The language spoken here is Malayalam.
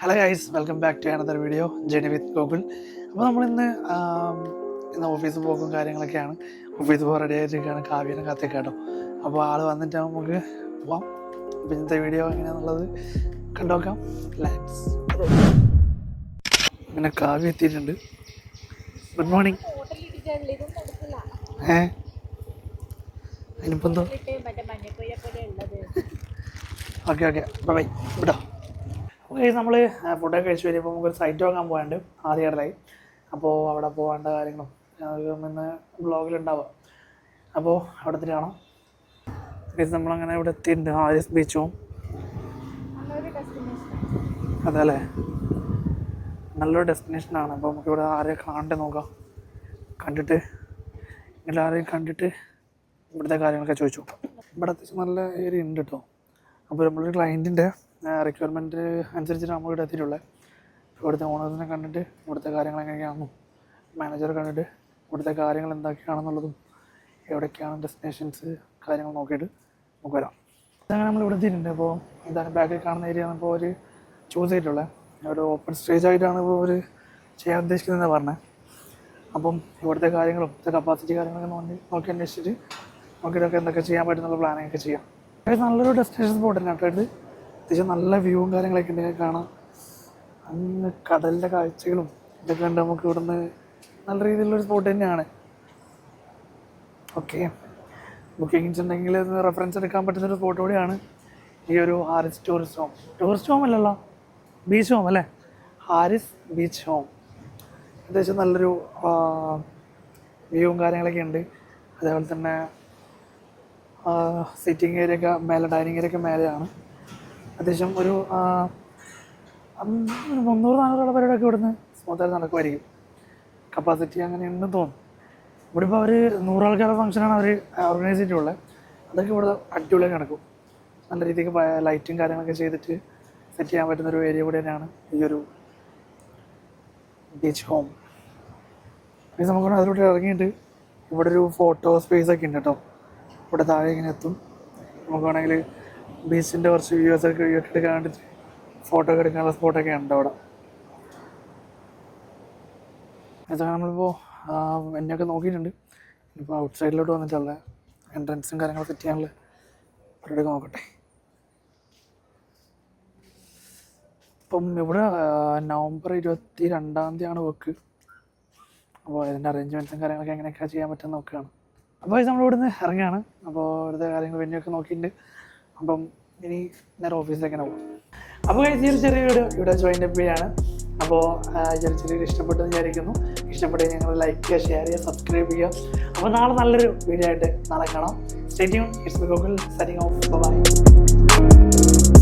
Hello guys welcome back to another video Jeni with Gokul അപ്പോൾ നമ്മളിന്ന് ഇന്ന് ഓഫീസിൽ പോക്കും കാര്യങ്ങളൊക്കെയാണ്. ഓഫീസിൽ പോകാൻ റെഡി ആയിട്ടിരിക്കുകയാണ് കാവ്യനും കത്തി കേട്ടോ അപ്പോൾ ആൾ വന്നിട്ട് നമുക്ക് പോവാം. ഇന്നത്തെ വീഡിയോ എങ്ങനെയാണെന്നുള്ളത് കണ്ടോക്കാം. ലെറ്റ്സ് പിന്നെ കാവ്യ എത്തിയിട്ടുണ്ട്. ഗുഡ് മോർണിംഗ് ഏ? അതിനിപ്പോൾ എന്തോ? ഓക്കെ ഓക്കെ ബൈ വിട്ടോ ഓക്കെ നമ്മൾ ഫുഡൊക്കെ കഴിച്ച് വരുമ്പോൾ നമുക്കൊരു സൈറ്റ് വാങ്ങാൻ പോകാണ്ട് ആദ്യമായിട്ടായി. അപ്പോൾ അവിടെ പോകേണ്ട കാര്യങ്ങളും ഇന്ന് ബ്ലോഗിലുണ്ടാവുക അപ്പോൾ അവിടെ തന്നെ കാണാം. നമ്മളങ്ങനെ ഇവിടെ എത്തിയിട്ടുണ്ട് ആര്യസ് ബീച്ചും അതെ അല്ലേ നല്ലൊരു ഡെസ്റ്റിനേഷനാണ് അപ്പോൾ നമുക്കിവിടെ ആരെയും കാണണ്ടേ നോക്കാം. കണ്ടിട്ട് ഇങ്ങനെ ആരെയും കണ്ടിട്ട് ഇവിടുത്തെ കാര്യങ്ങളൊക്കെ ചോദിച്ചു. ഇവിടെ അത്യാവശ്യം നല്ല ഏരിയ ഉണ്ട് കേട്ടോ അപ്പോൾ നമ്മളൊരു ക്ലയന്റിന്റെ റിക്വയർമെന്റ് അനുസരിച്ചിട്ട് നമ്മൾ ഇവിടെ എത്തിയിട്ടുള്ളത്. ഇവിടുത്തെ ഓണേഴ്സിനെ കണ്ടിട്ട് ഇവിടുത്തെ കാര്യങ്ങൾ എങ്ങനെയാണെന്നും മാനേജറെ കണ്ടിട്ട് ഇവിടുത്തെ കാര്യങ്ങൾ എന്തൊക്കെയാണെന്നുള്ളതും എവിടേക്കാണ് ഡെസ്റ്റിനേഷൻസ് കാര്യങ്ങൾ നോക്കിയിട്ട് നമുക്ക് വരാം. അങ്ങനെ നമ്മൾ ഇവിടെ എത്തിയിട്ടുണ്ട്. അപ്പോൾ ഇതാണ് ബാക്കിൽ കാണുന്ന ഏരിയ ഇപ്പോൾ ഒരു ചൂസ് ചെയ്തിട്ടുള്ളത്. ഒരു ഓപ്പൺ സ്റ്റേജ് ആയിട്ടാണ് ഇപ്പോൾ അവർ ചെയ്യാൻ ഉദ്ദേശിക്കുന്നതെന്ന് പറഞ്ഞത്. അപ്പം ഇവിടുത്തെ കാര്യങ്ങളും ഇവിടുത്തെ കപ്പാസിറ്റി കാര്യങ്ങളൊക്കെ നോക്കി നോക്കി അന്വേഷിച്ചിട്ട് നമുക്ക് ഇതൊക്കെ എന്തൊക്കെ ചെയ്യാൻ പറ്റുന്നുള്ള പ്ലാനിങ്ങൊക്കെ ചെയ്യാം. നല്ലൊരു ഡെസ്റ്റിനേഷൻ സ്പോട്ട് തന്നെ കേട്ടോ ഇത്. അത്യാവശ്യം നല്ല വ്യൂവും കാര്യങ്ങളൊക്കെ ഉണ്ടെങ്കിൽ കാണാം. അങ്ങ് കടലിന്റെ കാഴ്ചകളും ഇതൊക്കെ കണ്ട് നമുക്ക് ഇവിടുന്ന് നല്ല രീതിയിലുള്ളൊരു സ്പോട്ട് തന്നെയാണ്. ഓക്കെ ബുക്കിങ്സ് ഉണ്ടെങ്കിൽ റെഫറൻസ് എടുക്കാൻ പറ്റുന്നൊരു സ്പോട്ട് കൂടിയാണ് ഈ ഒരു Haris tourist home tourist home അല്ലല്ലോ? ബീച്ച് ഹോം അല്ലേ? ഹാരിസ് ബീച്ച് ഹോം അത്യാവശ്യം നല്ലൊരു വ്യൂവും കാര്യങ്ങളൊക്കെ ഉണ്ട്. അതേപോലെ തന്നെ സിറ്റിംഗ് ഏരിയ ഒക്കെ മേലെ ഡൈനിങ് ഏരിയ ഒക്കെ മേലെയാണ്. അത്യാവശ്യം ഒരു ഒരു മുന്നൂറ് നാനൂറ് പരിപാടിയൊക്കെ ഇവിടുന്ന് സ്മൂത്തായിട്ട് നടക്കുമായിരിക്കും. കപ്പാസിറ്റി അങ്ങനെ ഉണ്ടെന്ന് തോന്നുന്നു ഇവിടെ ഇപ്പോൾ അവർ നൂറാൾക്കാരുടെ ഫംഗ്ഷനാണ് അവർ ഓർഗനൈസ് ചെയ്തിട്ടുള്ളത്. അതൊക്കെ ഇവിടെ അടിപൊളിയായി നടക്കും. നല്ല രീതിക്ക് ലൈറ്റും കാര്യങ്ങളൊക്കെ ചെയ്തിട്ട് സെറ്റ് ചെയ്യാൻ പറ്റുന്ന ഒരു ഏരിയ കൂടെ തന്നെയാണ് ഈ ഒരു ബീച്ച് ഹോം പിന്നെ നമുക്ക് അതിലൂടെ ഇറങ്ങിയിട്ട് ഇവിടെ ഒരു ഫോട്ടോ സ്പേസ് ഒക്കെ ഉണ്ട് കേട്ടോ. ഇവിടെ താഴെ ഇങ്ങനെ എത്തും. നമുക്ക് വേണമെങ്കിൽ ബീച്ചിന്റെ കുറച്ച് വ്യൂസ് ഒക്കെ ഒക്കെ എടുക്കാൻ വേണ്ടിയിട്ട് ഫോട്ടോ ഒക്കെ എടുക്കാനുള്ള സ്പോട്ടൊക്കെ ഉണ്ട് അവിടെ. ഇതൊക്കെ നമ്മളിപ്പോൾ എന്നെയൊക്കെ നോക്കിയിട്ടുണ്ട്. ഇപ്പോൾ ഔട്ട് സൈഡിലോട്ട് വന്നിട്ടുള്ള എൻട്രൻസും കാര്യങ്ങളൊക്കെ സെറ്റ് ചെയ്യാനുള്ള പരിപാടിയൊക്കെ നോക്കട്ടെ. ഇപ്പം ഇവിടെ നവംബർ ഇരുപത്തി രണ്ടാം തീയതിയാണ് വർക്ക് അപ്പോൾ ഇതിന്റെ അറേഞ്ച്മെന്റ്സും കാര്യങ്ങളൊക്കെ എങ്ങനെയൊക്കെ ചെയ്യാൻ പറ്റുമെന്ന് നോക്കുകയാണ്. അപ്പോൾ നമ്മൾ ഇവിടുന്ന് ഇറങ്ങുകയാണ്. അപ്പോൾ ഇവിടുത്തെ കാര്യങ്ങൾ വെന്യൊക്കെ നോക്കിയിട്ടുണ്ട്. അപ്പം ഇനി നേരെ ഓഫീസിലേക്ക് തന്നെ പോകും അപ്പോൾ ഒരു ചെറിയ വീഡിയോ ഇവിടെ ജോയിൻ അപ്പ് അപ്പോൾ ചെറിയ ചെറിയ ഇഷ്ടപ്പെട്ടു വിചാരിക്കുന്നു. ഇഷ്ടപ്പെട്ടെങ്കിൽ ഞങ്ങൾ ലൈക്ക് ചെയ്യുക ഷെയർ ചെയ്യുക സബ്സ്ക്രൈബ് ചെയ്യുക. അപ്പോൾ നാളെ നല്ലൊരു വീഡിയോ ആയിട്ട് നാളെ കാണാം. It's Gokul signing off bye